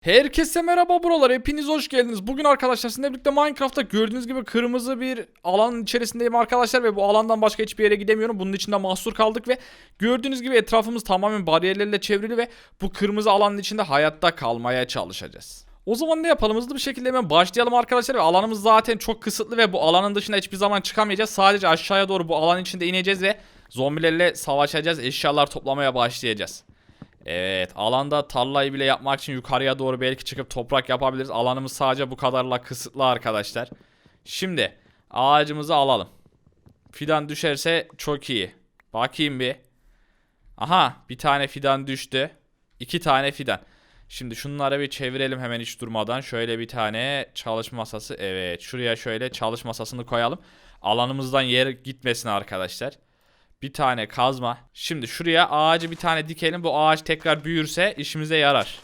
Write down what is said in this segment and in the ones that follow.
Herkese merhaba buralar. Hepiniz hoş geldiniz. Bugün arkadaşlar sizinle birlikte Minecraft'ta gördüğünüz gibi kırmızı bir alanın içerisindeyim arkadaşlar ve bu alandan başka hiçbir yere gidemiyorum. Bunun içinde mahsur kaldık ve gördüğünüz gibi etrafımız tamamen bariyerlerle çevrili ve bu kırmızı alanın içinde hayatta kalmaya çalışacağız. O zaman ne yapalım hızlı bir şekilde hemen başlayalım arkadaşlar ve alanımız zaten çok kısıtlı ve bu alanın dışına hiçbir zaman çıkamayacağız. Sadece aşağıya doğru bu alan içinde ineceğiz ve zombilerle savaşacağız. Eşyalar toplamaya başlayacağız. Evet alanda tarlayı bile yapmak için yukarıya doğru belki çıkıp toprak yapabiliriz. Alanımız sadece bu kadarla kısıtlı arkadaşlar. Şimdi ağacımızı alalım. Fidan düşerse çok iyi. Bakayım bir. Aha bir tane fidan düştü. İki tane fidan. Şimdi şunları bir çevirelim hemen hiç durmadan. Şöyle bir tane çalışma masası. Evet şuraya şöyle çalışma masasını koyalım. Alanımızdan yer gitmesin arkadaşlar. Bir tane kazma. Şimdi şuraya ağacı bir tane dikelim. Bu ağaç tekrar büyürse işimize yarar.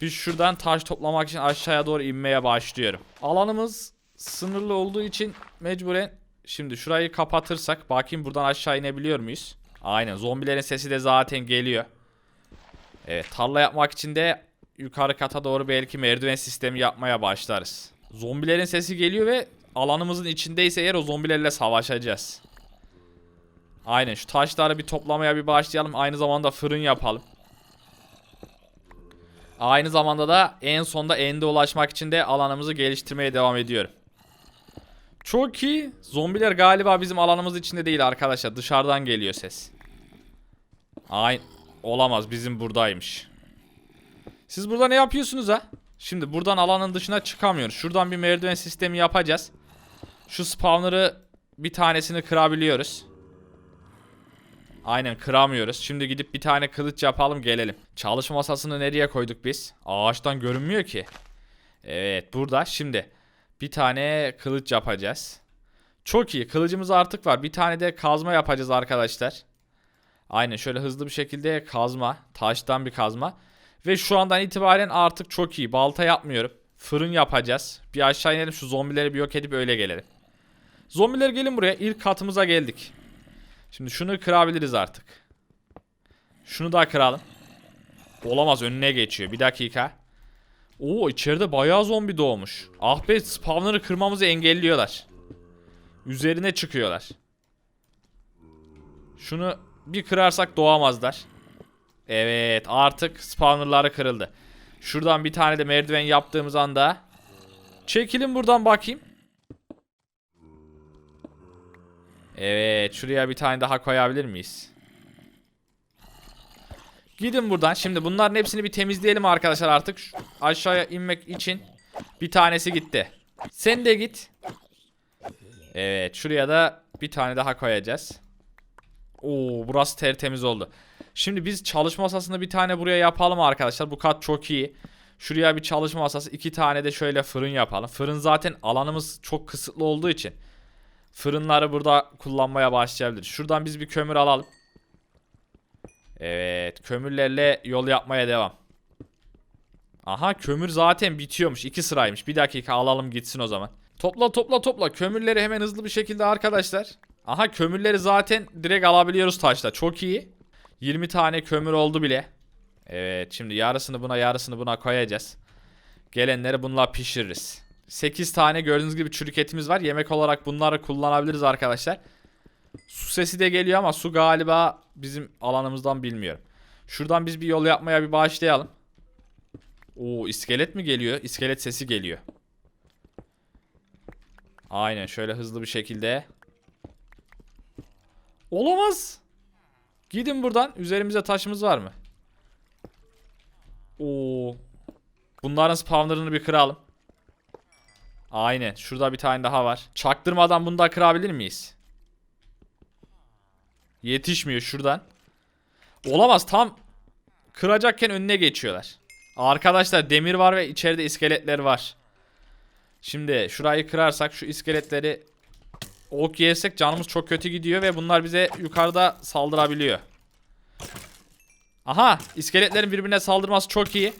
Biz şuradan taş toplamak için aşağıya doğru inmeye başlıyorum. Alanımız sınırlı olduğu için mecburen şimdi şurayı kapatırsak bakayım buradan aşağı inebiliyor muyuz? Aynen zombilerin sesi de zaten geliyor. Evet tarla yapmak için de yukarı kata doğru belki merdiven sistemi yapmaya başlarız. Zombilerin sesi geliyor ve alanımızın içindeyse eğer o zombilerle savaşacağız. Aynen şu taşları bir toplamaya bir başlayalım. Aynı zamanda fırın yapalım. Aynı zamanda da en sonda ende ulaşmak için de alanımızı geliştirmeye devam ediyorum. Çok iyi. Zombiler galiba bizim alanımız içinde değil arkadaşlar. Dışarıdan geliyor ses. Aynı olamaz bizim buradaymış. Siz burada ne yapıyorsunuz ha? Şimdi buradan alanın dışına çıkamıyoruz. Şuradan bir merdiven sistemi yapacağız. Şu spawner'ı bir tanesini kırabiliyoruz. Aynen kıramıyoruz. Şimdi gidip bir tane kılıç yapalım gelelim. Çalışma masasını nereye koyduk biz? Ağaçtan görünmüyor ki. Evet burada. Şimdi bir tane kılıç yapacağız. Çok iyi. Kılıcımız artık var. Bir tane de kazma yapacağız arkadaşlar. Aynen şöyle hızlı bir şekilde kazma. Taştan bir kazma. Ve şu andan itibaren artık çok iyi. Balta yapmıyorum. Fırın yapacağız. Bir aşağı inelim şu zombileri bir yok edip öyle gelelim. Zombiler gelin buraya. İlk katımıza geldik. Şimdi şunu kırabiliriz artık. Şunu da kıralım. Olamaz önüne geçiyor. Bir dakika. Oo içeride bayağı zombi doğmuş. Ah be spawner'ı kırmamızı engelliyorlar. Üzerine çıkıyorlar. Şunu bir kırarsak doğamazlar. Evet artık spawner'ları kırıldı. Şuradan bir tane de merdiven yaptığımız anda çekilin buradan bakayım. Evet şuraya bir tane daha koyabilir miyiz? Gidin buradan. Şimdi bunların hepsini bir temizleyelim arkadaşlar artık. Şu aşağıya inmek için bir tanesi gitti. Sen de git. Evet şuraya da bir tane daha koyacağız. Oo burası tertemiz oldu. Şimdi biz çalışma masasını bir tane buraya yapalım arkadaşlar. Bu kat çok iyi. Şuraya bir çalışma masası iki tane de şöyle fırın yapalım. Fırın zaten alanımız çok kısıtlı olduğu için. Fırınları burada kullanmaya başlayabiliriz. Şuradan biz bir kömür alalım. Evet kömürlerle yol yapmaya devam. Aha kömür zaten bitiyormuş. iki sıraymış. Bir dakika alalım gitsin o zaman. Topla topla topla. Kömürleri hemen hızlı bir şekilde arkadaşlar. Aha kömürleri zaten direkt alabiliyoruz taşla. Çok iyi. 20 tane kömür oldu bile. Evet şimdi yarısını buna yarısını buna koyacağız. Gelenleri bununla pişiririz. 8 tane gördüğünüz gibi çürük etimiz var. Yemek olarak bunları kullanabiliriz arkadaşlar. Su sesi de geliyor ama su galiba bizim alanımızdan bilmiyorum. Şuradan biz bir yol yapmaya bir başlayalım. Oo iskelet mi geliyor? İskelet sesi geliyor. Aynen şöyle hızlı bir şekilde. Olamaz. Gidin buradan. Üzerimizde taşımız var mı? Oo. Bunların spawnerını bir kıralım. Aynen. Şurada bir tane daha var. Çaktırmadan bunu da kırabilir miyiz? Yetişmiyor şuradan. Olamaz tam kıracakken önüne geçiyorlar. Arkadaşlar demir var ve içeride iskeletler var. Şimdi şurayı kırarsak şu iskeletleri ok yersek canımız çok kötü gidiyor ve bunlar bize yukarıda saldırabiliyor. Aha iskeletlerin birbirine saldırması çok iyi.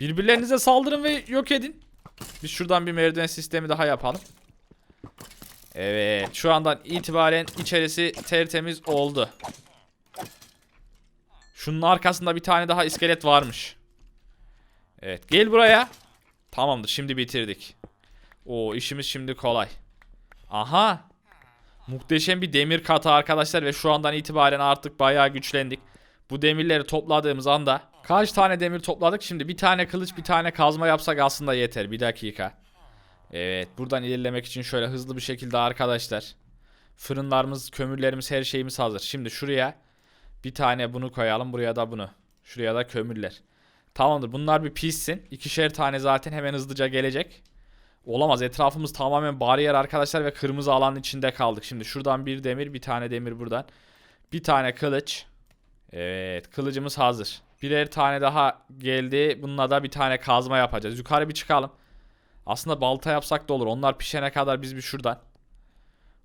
Birbirlerinize saldırın ve yok edin. Biz şuradan bir merdiven sistemi daha yapalım. Evet şu andan itibaren içerisi tertemiz oldu. Şunun arkasında bir tane daha iskelet varmış. Evet gel buraya. Tamamdır şimdi bitirdik. O işimiz şimdi kolay. Aha. Muhteşem bir demir katı arkadaşlar ve şu andan itibaren artık bayağı güçlendik. Bu demirleri topladığımız anda kaç tane demir topladık? Şimdi bir tane kılıç bir tane kazma yapsak aslında yeter. Bir dakika. Evet buradan ilerlemek için şöyle hızlı bir şekilde arkadaşlar. Fırınlarımız, kömürlerimiz, her şeyimiz hazır. Şimdi şuraya bir tane bunu koyalım. Buraya da bunu. Şuraya da kömürler. Tamamdır. Bunlar bir pişsin. İkişer tane zaten hemen hızlıca gelecek. Olamaz. Etrafımız tamamen bariyer arkadaşlar ve kırmızı alanın içinde kaldık. Şimdi şuradan bir demir, bir tane demir buradan. Bir tane kılıç. Evet, kılıcımız hazır. Birer tane daha geldi. Bununla da bir tane kazma yapacağız. Yukarı bir çıkalım. Aslında balta yapsak da olur. Onlar pişene kadar biz bir şuradan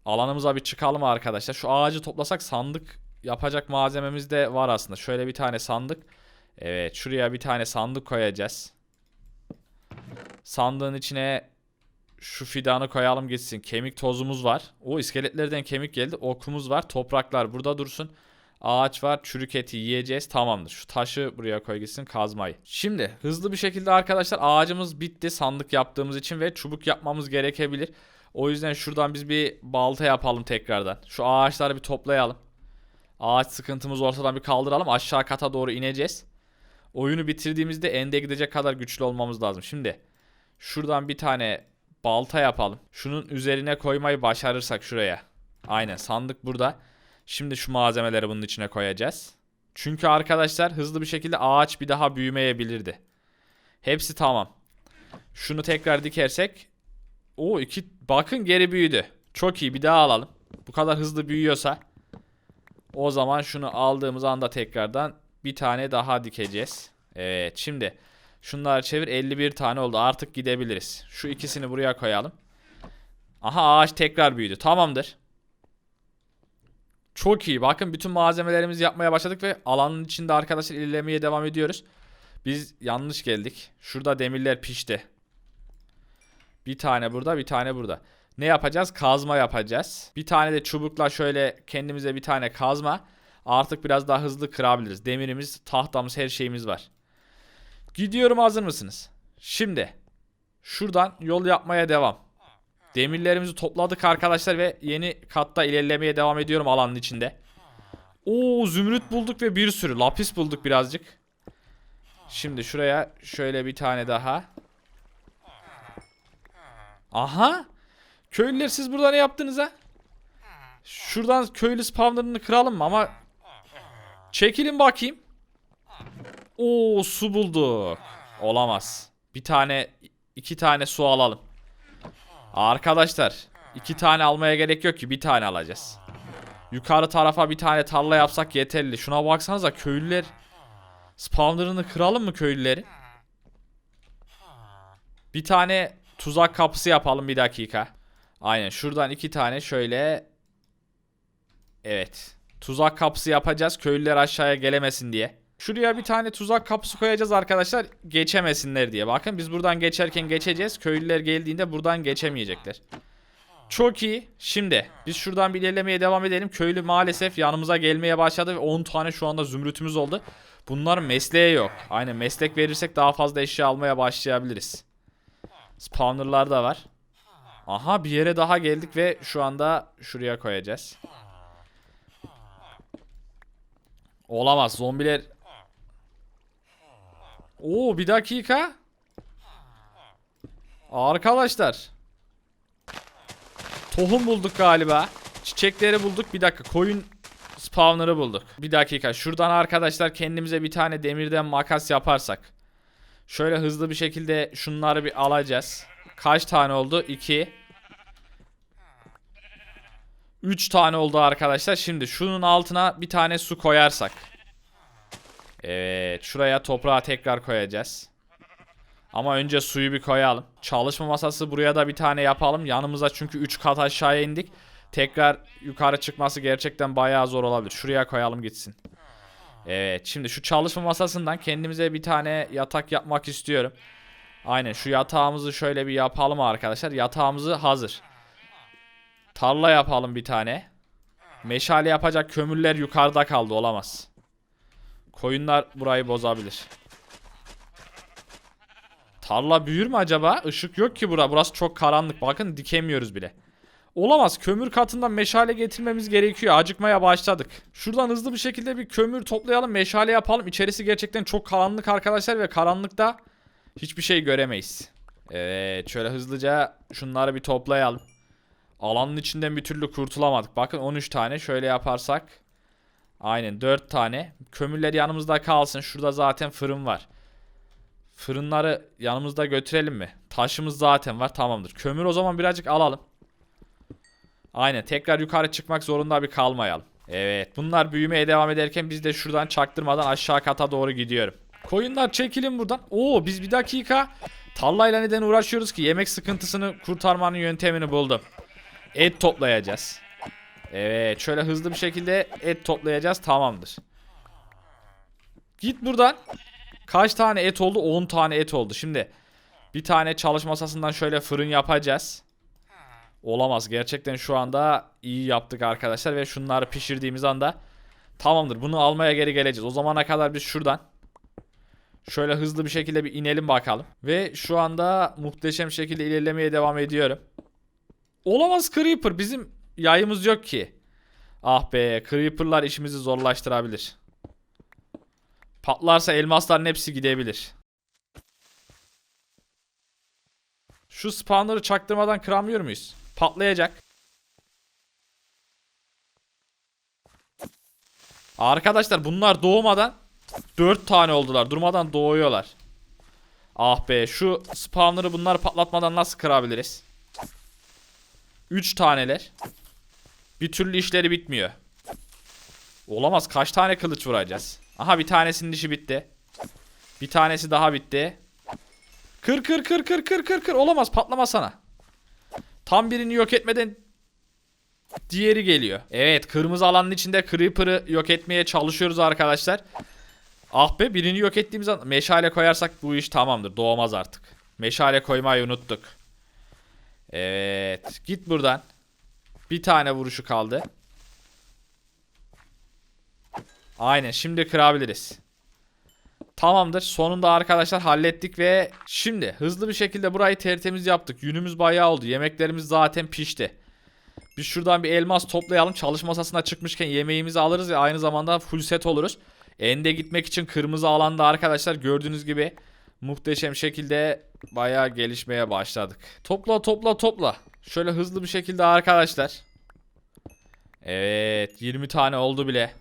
alanımıza bir çıkalım arkadaşlar. Şu ağacı toplasak sandık yapacak malzememiz de var aslında. Şöyle bir tane sandık. Evet, şuraya bir tane sandık koyacağız. Sandığın içine şu fidanı koyalım gitsin. Kemik tozumuz var. O iskeletlerden kemik geldi. Okumuz var. Topraklar burada dursun. Ağaç var. Çürük eti yiyeceğiz. Tamamdır. Şu taşı buraya koy gitsin kazmayı. Şimdi hızlı bir şekilde arkadaşlar ağacımız bitti. Sandık yaptığımız için ve çubuk yapmamız gerekebilir. O yüzden şuradan biz bir balta yapalım tekrardan. Şu ağaçları bir toplayalım. Ağaç sıkıntımızı ortadan bir kaldıralım. Aşağı kata doğru ineceğiz. Oyunu bitirdiğimizde ende gidecek kadar güçlü olmamız lazım. Şimdi şuradan bir tane balta yapalım. Şunun üzerine koymayı başarırsak şuraya. Aynen sandık burada. Şimdi şu malzemeleri bunun içine koyacağız. Çünkü arkadaşlar hızlı bir şekilde ağaç bir daha büyümeyebilirdi. Hepsi tamam. Şunu tekrar dikersek. O iki bakın geri büyüdü. Çok iyi bir daha alalım. Bu kadar hızlı büyüyorsa o zaman şunu aldığımız anda tekrardan bir tane daha dikeceğiz. Evet şimdi şunları çevir 51 tane oldu artık gidebiliriz. Şu ikisini buraya koyalım. Aha ağaç tekrar büyüdü tamamdır. Çok iyi bakın bütün malzemelerimizi yapmaya başladık ve alanın içinde arkadaşlar ilerlemeye devam ediyoruz. Biz yanlış geldik. Şurada demirler pişti. Bir tane burada bir tane burada. Ne yapacağız? Kazma yapacağız. Bir tane de çubukla şöyle kendimize bir tane kazma. Artık biraz daha hızlı kırabiliriz. Demirimiz, tahtamız, her şeyimiz var. Gidiyorum hazır mısınız? Şimdi şuradan yol yapmaya devam. Demirlerimizi topladık arkadaşlar ve yeni katta ilerlemeye devam ediyorum alanın içinde. Oo zümrüt bulduk ve bir sürü lapis bulduk birazcık. Şimdi şuraya şöyle bir tane daha. Aha. Köylüler siz burada ne yaptınız ha? Şuradan köylü spawnerını kıralım mı ama çekilin bakayım. Oo su bulduk. Olamaz. Bir tane iki tane su alalım. Arkadaşlar iki tane almaya gerek yok ki bir tane alacağız. Yukarı tarafa bir tane tarla yapsak yeterli. Şuna baksanıza köylüler spawnerını kıralım mı köylüleri? Bir tane tuzak kapısı yapalım bir dakika. Aynen şuradan iki tane şöyle Evet. Tuzak kapısı yapacağız köylüler aşağıya gelemesin diye. Şuraya bir tane tuzak kapısı koyacağız arkadaşlar geçemesinler diye. Bakın biz buradan geçerken geçeceğiz. Köylüler geldiğinde buradan geçemeyecekler. Çok iyi. Şimdi biz şuradan bir ilerlemeye devam edelim. Köylü maalesef yanımıza gelmeye başladı ve 10 tane şu anda zümrütümüz oldu. Bunların mesleği yok. Aynen meslek verirsek daha fazla eşya almaya başlayabiliriz. Spawnerlar da var. Aha bir yere daha geldik ve şu anda şuraya koyacağız. Olamaz zombiler. Oo bir dakika. Arkadaşlar. Tohum bulduk galiba. Çiçekleri bulduk. Bir dakika koyun spawner'ı bulduk. Bir dakika şuradan arkadaşlar kendimize bir tane demirden makas yaparsak. Şöyle hızlı bir şekilde şunları bir alacağız. Kaç tane oldu? 2 3 tane oldu arkadaşlar. Şimdi şunun altına bir tane su koyarsak. Evet, şuraya toprağı tekrar koyacağız. Ama önce suyu bir koyalım. Çalışma masası buraya da bir tane yapalım. Yanımıza çünkü 3 kat aşağıya indik. Tekrar yukarı çıkması gerçekten bayağı zor olabilir. Şuraya koyalım gitsin. Evet, şimdi şu çalışma masasından kendimize bir tane yatak yapmak istiyorum. Aynen şu yatağımızı şöyle bir yapalım arkadaşlar. Yatağımızı hazır. Tarla yapalım bir tane. Meşale yapacak kömürler yukarıda kaldı olamaz. Koyunlar burayı bozabilir. Tarla büyür mü acaba? Işık yok ki bura. Burası çok karanlık. Bakın dikemiyoruz bile. Olamaz. Kömür katından meşale getirmemiz gerekiyor. Acıkmaya başladık. Şuradan hızlı bir şekilde bir kömür toplayalım. Meşale yapalım. İçerisi gerçekten çok karanlık arkadaşlar ve karanlıkta hiçbir şey göremeyiz. Evet şöyle hızlıca şunları bir toplayalım. Alanın içinden bir türlü kurtulamadık. Bakın 13 tane şöyle yaparsak. Aynen 4 tane. Kömürler yanımızda kalsın. Şurada zaten fırın var. Fırınları yanımızda götürelim mi? Taşımız zaten var tamamdır. Kömür o zaman birazcık alalım. Aynen tekrar yukarı çıkmak zorunda bir kalmayalım. Evet bunlar büyümeye devam ederken biz de şuradan çaktırmadan aşağı kata doğru gidiyorum. Koyunlar çekilin buradan. Oo biz bir dakika tarlayla neden uğraşıyoruz ki yemek sıkıntısını kurtarmanın yöntemini buldum. Et toplayacağız. Evet şöyle hızlı bir şekilde et toplayacağız tamamdır. Git buradan. Kaç tane et oldu? 10 tane et oldu. Şimdi bir tane çalışma masasından şöyle fırın yapacağız. Olamaz. Gerçekten şu anda iyi yaptık arkadaşlar ve şunları pişirdiğimiz anda tamamdır. Bunu almaya geri geleceğiz. O zamana kadar biz şuradan şöyle hızlı bir şekilde bir inelim bakalım. Ve şu anda muhteşem şekilde ilerlemeye devam ediyorum. Olamaz Creeper. Bizim yayımız yok ki. Ah be Creeper'lar işimizi zorlaştırabilir. Patlarsa elmasların hepsi gidebilir. Şu spawner'ı çaktırmadan kıramıyor muyuz? Patlayacak. Arkadaşlar bunlar doğmadan 4 tane oldular. Durmadan doğuyorlar. Ah be şu spawner'ı bunlar patlatmadan nasıl kırabiliriz? 3 taneler. Bir türlü işleri bitmiyor. Olamaz kaç tane kılıç vuracağız? Aha bir tanesinin işi bitti. Bir tanesi daha bitti. Kır kır kır kır kır kır kır. Olamaz patlama sana. Tam birini yok etmeden diğeri geliyor. Evet kırmızı alanın içinde Creeper'ı yok etmeye çalışıyoruz arkadaşlar. Ah be birini yok ettiğimiz an meşale koyarsak bu iş tamamdır. Doğmaz artık. Meşale koymayı unuttuk. Evet git buradan. Bir tane vuruşu kaldı. Aynen şimdi kırabiliriz. Tamamdır. Sonunda arkadaşlar hallettik ve şimdi hızlı bir şekilde burayı tertemiz yaptık. Yünümüz bayağı oldu. Yemeklerimiz zaten pişti. Biz şuradan bir elmas toplayalım. Çalışma masasına çıkmışken yemeğimizi alırız ve aynı zamanda full set oluruz. Ende gitmek için kırmızı alanda arkadaşlar gördüğünüz gibi muhteşem şekilde bayağı gelişmeye başladık. Topla topla topla. Şöyle hızlı bir şekilde arkadaşlar. Evet 20 tane oldu bile.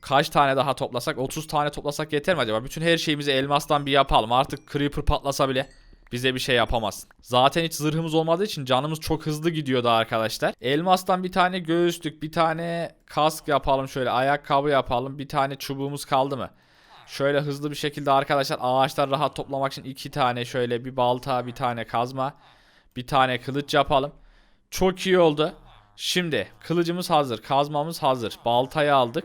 Kaç tane daha toplasak? 30 tane toplasak yeter mi acaba? Bütün her şeyimizi elmastan bir yapalım. Artık creeper patlasa bile bize bir şey yapamaz. Zaten hiç zırhımız olmadığı için canımız çok hızlı gidiyordu arkadaşlar. Elmastan bir tane göğüslük, bir tane kask yapalım şöyle. Ayakkabı yapalım. Bir tane çubuğumuz kaldı mı? Şöyle hızlı bir şekilde arkadaşlar ağaçlar rahat toplamak için iki tane şöyle bir balta, bir tane kazma, bir tane kılıç yapalım. Çok iyi oldu. Şimdi kılıcımız hazır, kazmamız hazır. Baltayı aldık.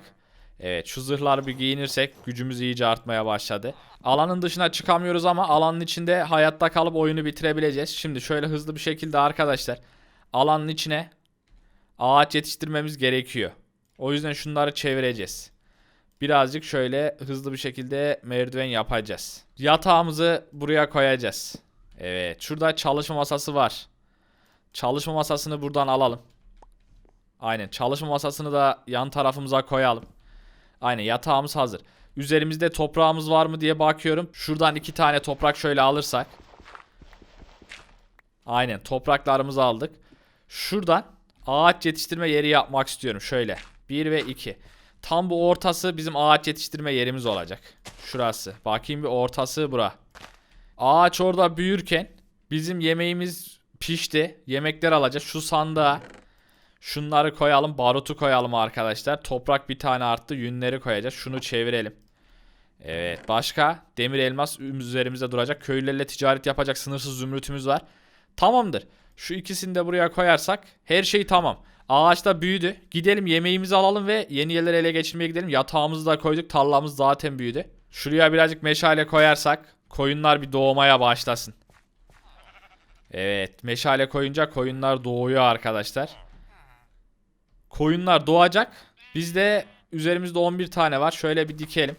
Evet şu zırhları bir giyinirsek gücümüz iyice artmaya başladı. Alanın dışına çıkamıyoruz ama alanın içinde hayatta kalıp oyunu bitirebileceğiz. Şimdi şöyle hızlı bir şekilde arkadaşlar alanın içine ağaç yetiştirmemiz gerekiyor. O yüzden şunları çevireceğiz. Birazcık şöyle hızlı bir şekilde merdiven yapacağız. Yatağımızı buraya koyacağız. Evet şurada çalışma masası var. Çalışma masasını buradan alalım. Aynen çalışma masasını da yan tarafımıza koyalım. Aynen yatağımız hazır. Üzerimizde toprağımız var mı diye bakıyorum. Şuradan iki tane toprak şöyle alırsak. Aynen topraklarımızı aldık. Şuradan ağaç yetiştirme yeri yapmak istiyorum. Şöyle 1 ve 2. Tam bu ortası bizim ağaç yetiştirme yerimiz olacak. Şurası. Bakayım bir ortası bura. Ağaç orada büyürken bizim yemeğimiz pişti. Yemekler alacağız. Şu sandığa Şunları koyalım. Barutu koyalım arkadaşlar. Toprak bir tane arttı. Yünleri koyacağız. Şunu çevirelim. Evet. Başka? Demir elmas üzerimizde duracak. Köylülerle ticaret yapacak sınırsız zümrütümüz var. Tamamdır. Şu ikisini de buraya koyarsak her şey tamam. Ağaç da büyüdü. Gidelim yemeğimizi alalım ve yeni yerleri ele geçirmeye gidelim. Yatağımızı da koyduk. Tarlamız zaten büyüdü. Şuraya birazcık meşale koyarsak koyunlar bir doğmaya başlasın. Evet. Meşale koyunca koyunlar doğuyor arkadaşlar. Koyunlar doğacak. Bizde üzerimizde 11 tane var. Şöyle bir dikelim.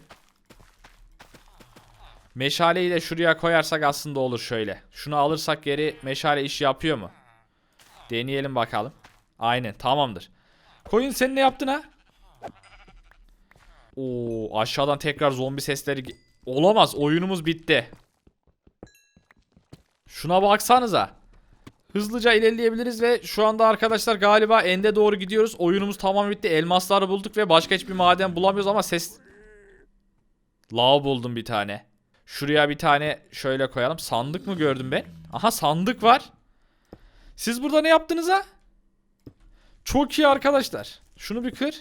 Meşaleyi de şuraya koyarsak aslında olur şöyle. Şunu alırsak geri meşale iş yapıyor mu? Deneyelim bakalım. Aynen tamamdır. Koyun sen ne yaptın ha? Oo aşağıdan tekrar zombi sesleri olamaz. Oyunumuz bitti. Şuna baksanıza. Hızlıca ilerleyebiliriz ve şu anda arkadaşlar galiba ende doğru gidiyoruz. Oyunumuz tamam bitti. Elmasları bulduk ve başka hiçbir maden bulamıyoruz ama ses... Lav buldum bir tane. Şuraya bir tane şöyle koyalım. Sandık mı gördüm ben? Aha sandık var. Siz burada ne yaptınız ha? Çok iyi arkadaşlar. Şunu bir kır.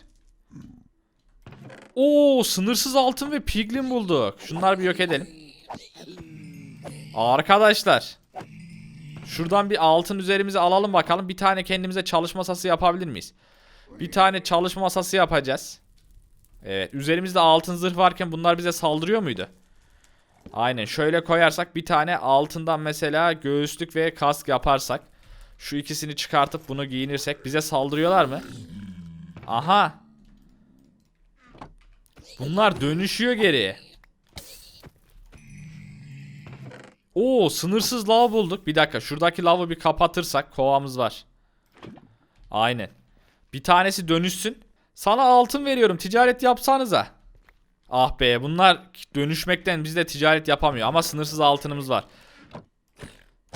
Oo sınırsız altın ve piglin bulduk. Şunları bir yok edelim. Arkadaşlar. Şuradan bir altın üzerimize alalım bakalım. Bir tane kendimize çalışma masası yapabilir miyiz? Bir tane çalışma masası yapacağız. Evet. Üzerimizde altın zırh varken bunlar bize saldırıyor muydu? Aynen. Şöyle koyarsak bir tane altından mesela göğüslük ve kask yaparsak. Şu ikisini çıkartıp bunu giyinirsek bize saldırıyorlar mı? Aha. Bunlar dönüşüyor geri. Oo sınırsız lav bulduk. Bir dakika şuradaki lavı bir kapatırsak kovamız var. Aynen. Bir tanesi dönüşsün. Sana altın veriyorum ticaret yapsanıza. Ah be bunlar dönüşmekten biz de ticaret yapamıyor ama sınırsız altınımız var.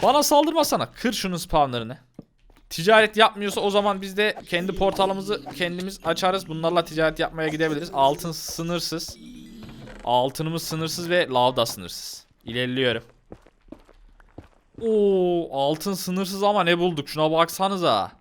Bana saldırmasana. Kır şunun spawnlarını. Ticaret yapmıyorsa o zaman biz de kendi portalımızı kendimiz açarız. Bunlarla ticaret yapmaya gidebiliriz. Altın sınırsız. Altınımız sınırsız ve lav da sınırsız. İlerliyorum. Oo, altın sınırsız ama ne bulduk? Şuna baksanıza.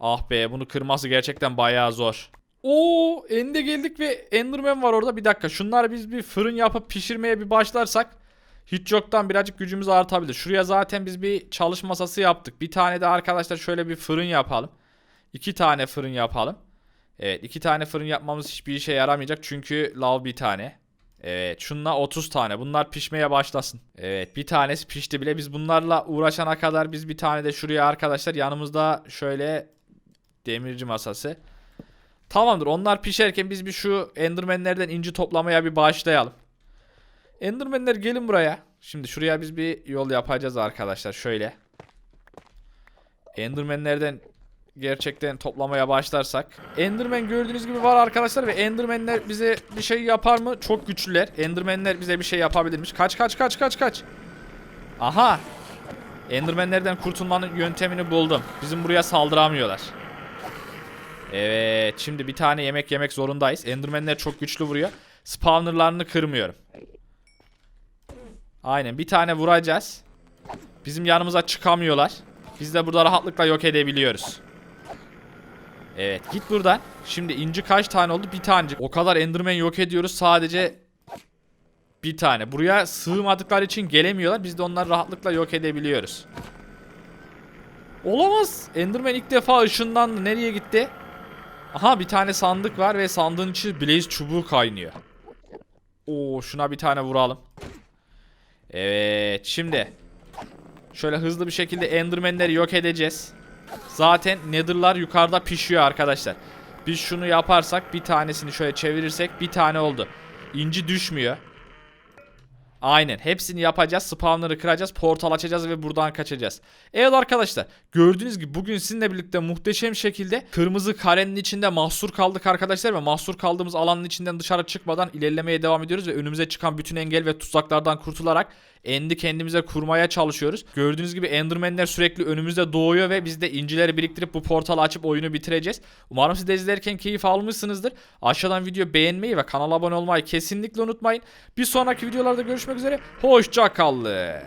Ah be, bunu kırması gerçekten bayağı zor. Oo, ende geldik ve Enderman var orada. Bir dakika, şunları biz bir fırın yapıp pişirmeye bir başlarsak hiç yoktan birazcık gücümüz artabilir. Şuraya zaten biz bir çalışma masası yaptık. Bir tane de arkadaşlar şöyle bir fırın yapalım. İki tane fırın yapalım. Evet, iki tane fırın yapmamız hiçbir işe yaramayacak çünkü lav bir tane. Evet şunla 30 tane. Bunlar pişmeye başlasın. Evet bir tanesi pişti bile. Biz bunlarla uğraşana kadar biz bir tane de şuraya arkadaşlar yanımızda şöyle demirci masası. Tamamdır onlar pişerken biz bir şu endermenlerden inci toplamaya bir başlayalım. Endermenler gelin buraya. Şimdi şuraya biz bir yol yapacağız arkadaşlar şöyle. Endermenlerden gerçekten toplamaya başlarsak. Enderman gördüğünüz gibi var arkadaşlar ve Enderman'ler bize bir şey yapar mı? Çok güçlüler. Enderman'ler bize bir şey yapabilirmiş. Kaç kaç kaç kaç kaç. Aha. Enderman'lerden kurtulmanın yöntemini buldum. Bizim buraya saldıramıyorlar. Evet, şimdi bir tane yemek yemek zorundayız. Enderman'ler çok güçlü vuruyor. Spawnerlarını kırmıyorum. Aynen, bir tane vuracağız. Bizim yanımıza çıkamıyorlar. Biz de burada rahatlıkla yok edebiliyoruz. Evet git buradan. Şimdi inci kaç tane oldu? Bir tanecik. O kadar enderman yok ediyoruz sadece bir tane. Buraya sığmadıkları için gelemiyorlar. Biz de onları rahatlıkla yok edebiliyoruz. Olamaz. Enderman ilk defa ışınlandı. Nereye gitti? Aha bir tane sandık var ve sandığın içi blaze çubuğu kaynıyor. Oo şuna bir tane vuralım. Evet şimdi şöyle hızlı bir şekilde endermenleri yok edeceğiz. Zaten nether'lar yukarıda pişiyor arkadaşlar. Biz şunu yaparsak bir tanesini şöyle çevirirsek bir tane oldu. İnci düşmüyor. Aynen hepsini yapacağız spawnları kıracağız portal açacağız ve buradan kaçacağız. Evet arkadaşlar gördüğünüz gibi bugün sizinle birlikte muhteşem şekilde kırmızı karenin içinde mahsur kaldık arkadaşlar ve mahsur kaldığımız alanın içinden dışarı çıkmadan ilerlemeye devam ediyoruz ve önümüze çıkan bütün engel ve tuzaklardan kurtularak endi kendimize kurmaya çalışıyoruz. Gördüğünüz gibi endermenler sürekli önümüzde doğuyor ve biz de incileri biriktirip bu portalı açıp oyunu bitireceğiz. Umarım siz de izlerken keyif almışsınızdır. Aşağıdan video beğenmeyi ve kanala abone olmayı kesinlikle unutmayın. Bir sonraki videolarda görüşmek üzere. Hoşça kalın.